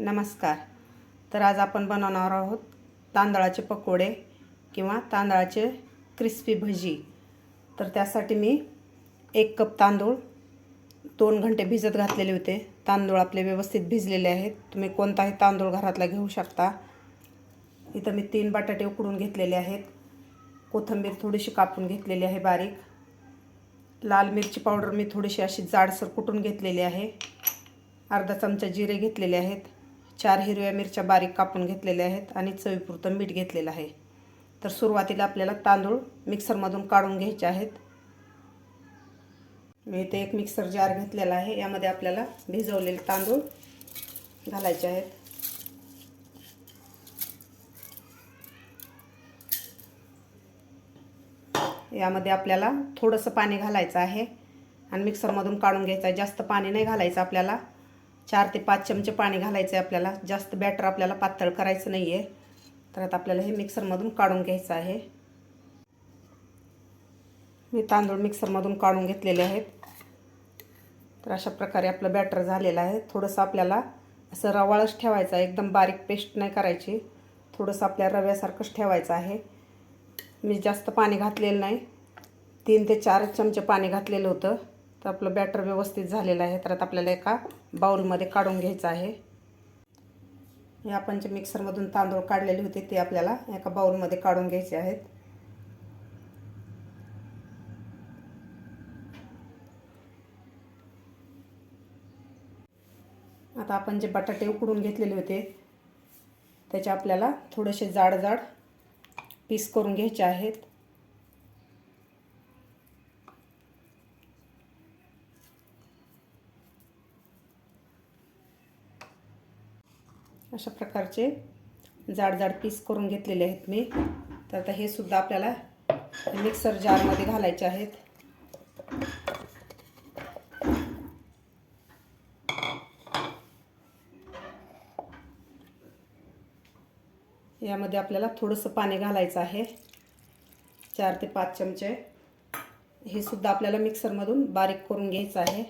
नमस्कार. तर आज आपण बनवणार आहोत तांदळाचे पकोडे किंवा तांदळाचे क्रिस्पी भजी. तर त्यासाठी मी एक कप तांदूळ दोन घंटे भिजत घातलेले होते. तांदूळ आपले व्यवस्थित भिजलेले आहेत. तुम्ही कोणताही तांदूळ घरातला घेऊ शकता. इथं मी तीन बटाटे उकडून घेतलेले आहेत. कोथिंबीर थोडीशी कापून घेतलेली आहे बारीक. लाल मिरची पावडर मी थोडीशी अशी जाडसर कुटून घेतलेली आहे. अर्धा चमचा जिरे घेतलेले आहेत. चार हिरव्या मिरच्या बारीक कापून घेतलेल्या आहेत आणि चवीपुरतं मीठ घेतलेलं आहे. तर सुरुवातीला आपल्याला तांदूळ मिक्सरमधून काढून घ्यायचे आहेत. मी इथे एक मिक्सर जार घेतलेला आहे. यामध्ये आपल्याला भिजवलेले तांदूळ घालायचे आहेत. यामध्ये आपल्याला थोडंसं पाणी घालायचं आहे. आणि मिक्सरमधून काढून घ्यायचं आहे. जास्त पाणी नाही घालायचं आपल्याला. चार ते पाच चमचे पाणी घालायचं आहे आपल्याला. जास्त बॅटर आपल्याला पातळ करायचं नाही आहे तर आता आपल्याला हे मिक्सरमधून काढून घ्यायचं आहे. मी तांदूळ मिक्सरमधून काढून घेतलेले आहेत. तर अशा प्रकारे आपलं बॅटर झालेलं आहे. थोडंसं आपल्याला असं रवाळच ठेवायचं आहे. एकदम बारीक पेस्ट नाही करायची. थोडंसं आपल्या रव्यासारखंच ठेवायचं आहे. मी जास्त पाणी घातलेलं नाही. तीन ते चार चमचे पाणी घातलेलं होतं. तर आपलं बॅटर व्यवस्थित झालेलं आहे. तर आता आपल्याला एका बाउलमध्ये काढून घ्यायचं आहे. हे आपण जे मिक्सरमधून तांदूळ काढलेले होते ते आपल्याला एका बाउलमध्ये काढून घ्यायचे आहेत. आता आपण जे बटाटे उकडून घेतलेले होते त्याचे आपल्याला थोडेसे जाड जाड पीस करून घ्यायचे आहेत. अशा प्रकारचे जाड जाड पीस करून घेतलेले आहेत मी. तर आता हे सुद्धा आपल्याला मिक्सर जारमध्ये घालायचे आहेत. यामध्ये आपल्याला थोडंसं पाणी घालायचं आहे. चार ते पाच चमचे. हे सुद्धा आपल्याला मिक्सरमधून बारीक करून घ्यायचं आहे.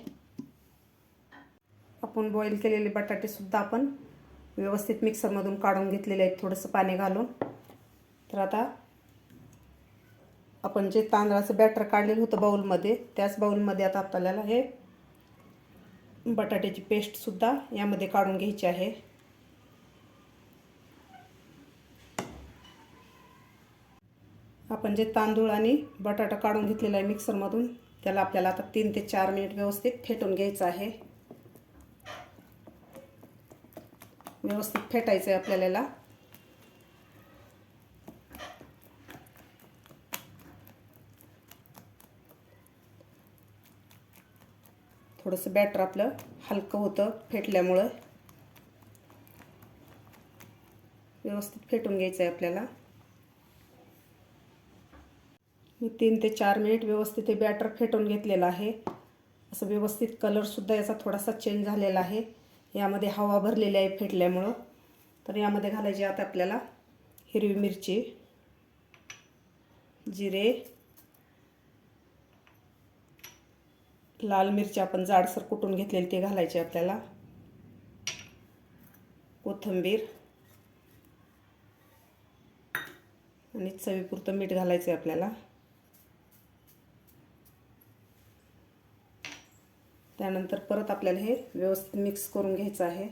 आपण बॉईल केलेले बटाटेसुद्धा आपण व्यवस्थित मिक्सरमधून काढून घेतलेले आहेत थोडंसं पाणी घालून. तर आता आपण जे तांदळाचं बॅटर काढलेलं होतं बाऊलमध्ये त्याच बाऊलमध्ये आता आपल्याला हे बटाट्याची पेस्टसुद्धा यामध्ये काढून घ्यायची आहे. आपण जे तांदूळ आणि बटाटा काढून घेतलेला आहे मिक्सरमधून त्याला आपल्याला आता तीन ते चार मिनिट व्यवस्थित फेटून घ्यायचं आहे. व्यवस्थित फेटायचं आहे आपल्याला. याला थोडंसं बॅटर आपलं हलकं होतं फेटल्यामुळं. व्यवस्थित फेटून घ्यायचं आहे आपल्याला. मी तीन ते चार मिनिट व्यवस्थित हे बॅटर फेटून घेतलेलं आहे. असं व्यवस्थित कलरसुद्धा याचा थोडासा चेंज झालेला आहे. यामध्ये हवा भरलेली आहे फेटल्यामुळं तर यामध्ये घालायची आता आपल्याला हिरवी मिरची जिरे लाल मिरची आपण जाडसर कुटून घेतलेली ते घालायचे आपल्याला. कोथिंबीर आणि चवीपुरतं मीठ घालायचं आहे आपल्याला. त्यानंतर परत आपल्याला हे व्यवस्थित मिक्स करून घ्यायचं आहे.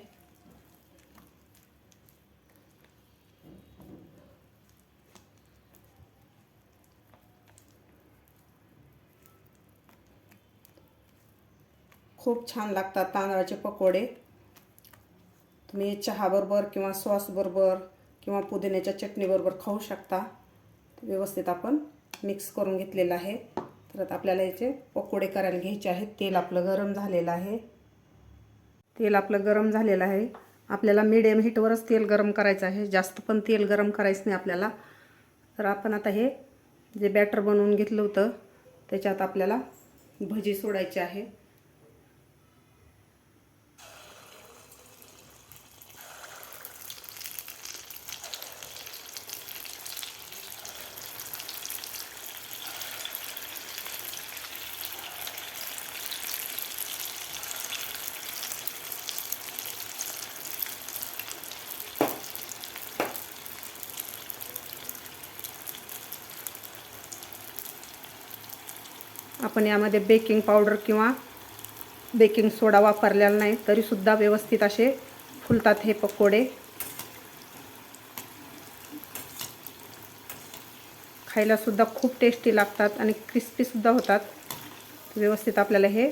खूप छान लागतात तांदळाचे पकोडे. तुम्ही चहाबरोबर किंवा सॉसबरोबर किंवा पुदिन्याच्या चटणीबरोबर खाऊ शकता. व्यवस्थित आपण मिक्स करून घेतलेलं आहे. तर आता आपल्याला याचे पकोडे करायला घ्यायचे आहेत. तेल आपलं गरम झालेलं आहे. तेल आपलं गरम झालेलं आहे. आपल्याला मिडियम हीटवरच तेल गरम करायचं आहे. जास्त पण तेल गरम करायचं नाही आपल्याला. तर आपण आता हे जे बॅटर बनवून घेतलं होतं त्याच्यात आपल्याला भजी सोडायची आहे. आपण यामध्ये बेकिंग पावडर किंवा बेकिंग सोडा वापरलेला नाही तरीसुद्धा व्यवस्थित असे फुलतात हे पकोडे. खायलासुद्धा खूप टेस्टी लागतात आणि क्रिस्पीसुद्धा होतात. व्यवस्थित आपल्याला हे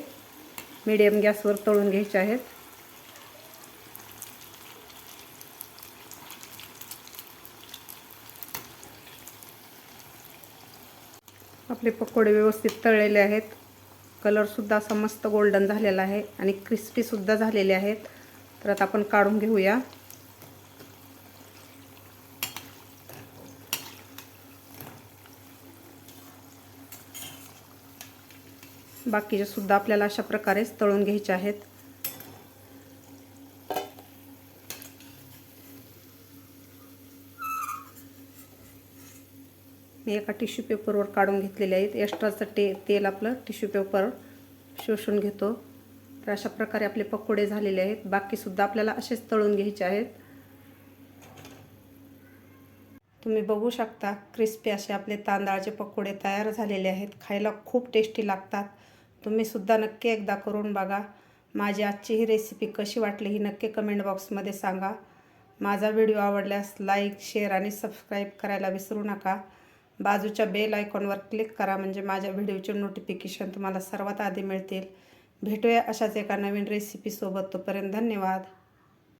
मीडियम गॅसवर तळून घ्यायचे आहेत. आपले पकोडे व्यवस्थित तळलेले आहेत. कलरसुद्धा असा मस्त गोल्डन झालेला आहे आणि क्रिस्पीसुद्धा झालेले आहेत. तर आता आपण काढून घेऊया. बाकीचे सुद्धा आपल्याला अशा प्रकारेच तळून घ्यायचे आहेत. एका टिश्यू पेपरवर काढून घेतलेले आहेत. एक्स्ट्राचं टे तेल आपलं टिश्यू पेपर शोषून घेतो. तर अशा प्रकारे आपले पकोडे झालेले आहेत. बाकीसुद्धा आपल्याला असेच तळून घ्यायचे आहेत. तुम्ही बघू शकता क्रिस्पी असे आपले तांदळाचे पकोडे तयार झालेले आहेत. खायला खूप टेस्टी लागतात. तुम्हीसुद्धा नक्की एकदा करून बघा. माझी आजची ही रेसिपी कशी वाटली ही नक्की कमेंट बॉक्समध्ये सांगा. माझा व्हिडिओ आवडल्यास लाईक शेअर आणि सबस्क्राईब करायला विसरू नका. बाजूच्या बेल आयकॉनवर क्लिक करा म्हणजे माझ्या व्हिडिओचे नोटिफिकेशन तुम्हाला सर्वात आधी मिळतील. भेटूया अशाच एका नवीन रेसिपीसोबत तोपर्यंत धन्यवाद.